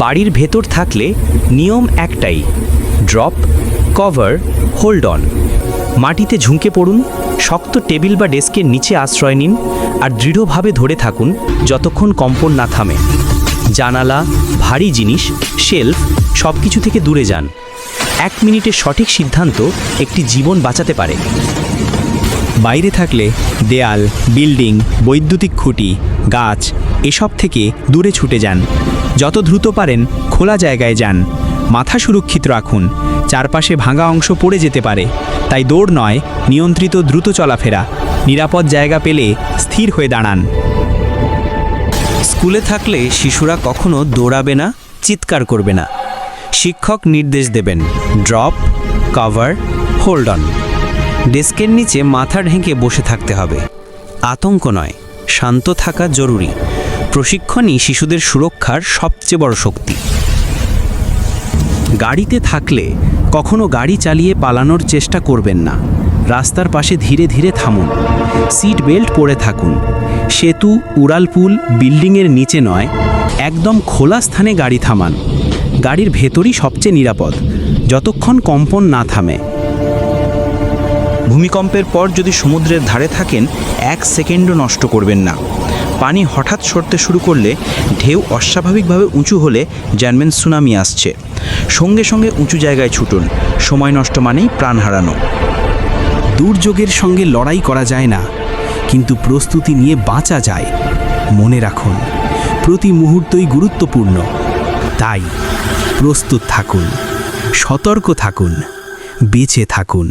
বাড়ির ভেতর থাকলে নিয়ম একটাই, ড্রপ, কভার, হোল্ড অন। মাটিতে ঝুঁকে পড়ুন, শক্ত টেবিল বা ডেস্কের নিচে আশ্রয় নিন আর দৃঢ়ভাবে ধরে থাকুন যতক্ষণ কম্পন না থামে। জানালা, ভারী জিনিস, শেলফ সব কিছু থেকে দূরে যান। এক মিনিটের সঠিক সিদ্ধান্ত একটি জীবন বাঁচাতে পারে। বাইরে থাকলে দেয়াল, বিল্ডিং, বৈদ্যুতিক খুঁটি, গাছ এসব থেকে দূরে ছুটে যান। যত দ্রুত পারেন, খোলা জায়গায় যান। মাথা সুরক্ষিত রাখুন। চারপাশে ভাঙা অংশ পড়ে যেতে পারে। তাই দৌড় নয়, নিয়ন্ত্রিত দ্রুত চলাফেরা। নিরাপদ জায়গা পেলে স্থির হয়ে দাঁড়ান। স্কুলে থাকলে শিশুরা কখনো দৌড়াবে না, চিৎকার করবে না। শিক্ষক নির্দেশ দেবেন, ড্রপ, কভার, হোল্ড অন। ডেস্কের নিচে মাথা ঢেকে বসে থাকতে হবে। আতঙ্ক নয়, শান্ত থাকা জরুরি। প্রশিক্ষণই শিশুদের সুরক্ষার সবচেয়ে বড় শক্তি। গাড়িতে থাকলে কখনো গাড়ি চালিয়ে পালানোর চেষ্টা করবেন না। রাস্তার পাশে ধীরে ধীরে থামুন। সিট বেল্ট পরে থাকুন। সেতু উড়ালপুল বিল্ডিংয়ের নিচে নয়, একদম খোলা স্থানে গাড়ি থামান। গাড়ির ভেতরই সবচেয়ে নিরাপদ, যতক্ষণ কম্পন না থামে। ভূমিকম্পের পর যদি সমুদ্রের ধারে থাকেন, এক সেকেন্ডও নষ্ট করবেন না। পানি হঠাৎ সরতে শুরু করলে ঢেউ অস্বাভাবিকভাবে উঁচু হলে জানবেন সুনামি আসছে। সঙ্গে সঙ্গে উঁচু জায়গায় ছুটুন। সময় নষ্ট মানেই প্রাণ হারানো। দুর্যোগের সঙ্গে লড়াই করা যায় না, কিন্তু প্রস্তুতি নিয়ে বাঁচা যায়। মনে রাখুন, প্রতি মুহূর্তই গুরুত্বপূর্ণ। তাই প্রস্তুত থাকুন, সতর্ক থাকুন, বেঁচে থাকুন।